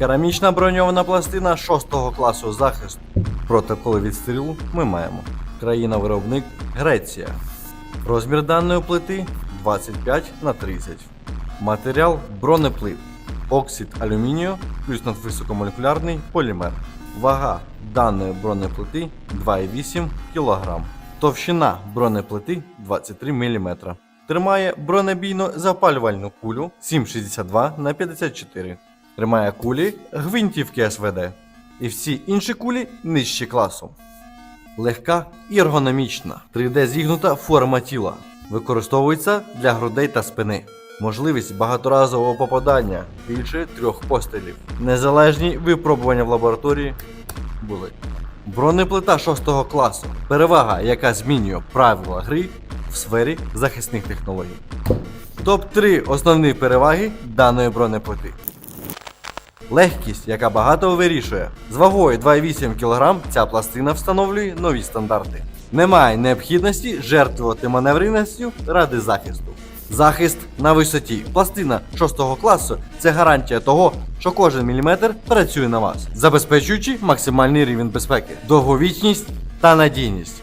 Керамічна броньована пластина 6 класу захисту. Протоколи відстрілу ми маємо. Країна-виробник Греція. Розмір даної плити 25 на 30. Матеріал бронеплит. Оксид алюмінію плюс надвисокомолекулярний полімер. Вага даної бронеплити 2,8 кг. Товщина бронеплити 23 мм. Тримає бронебійно запалювальну кулю 7,62 на 54. Тримає кулі гвинтівки СВД. І всі інші кулі нижчі класу. Легка і ергономічна, 3D зігнута форма тіла. Використовується для грудей та спини. Можливість багаторазового попадання більше трьох пострілів. Незалежні випробування в лабораторії були. Бронеплита 6 класу. Перевага, яка змінює правила гри в сфері захисних технологій. Топ-3 основні переваги даної бронеплити. Легкість, яка багато вирішує. З вагою 2,8 кг ця пластина встановлює нові стандарти. Немає необхідності жертвувати маневреністю ради захисту. Захист на висоті. Пластина 6 класу це гарантія того, що кожен міліметр працює на вас, забезпечуючи максимальний рівень безпеки, довговічність та надійність.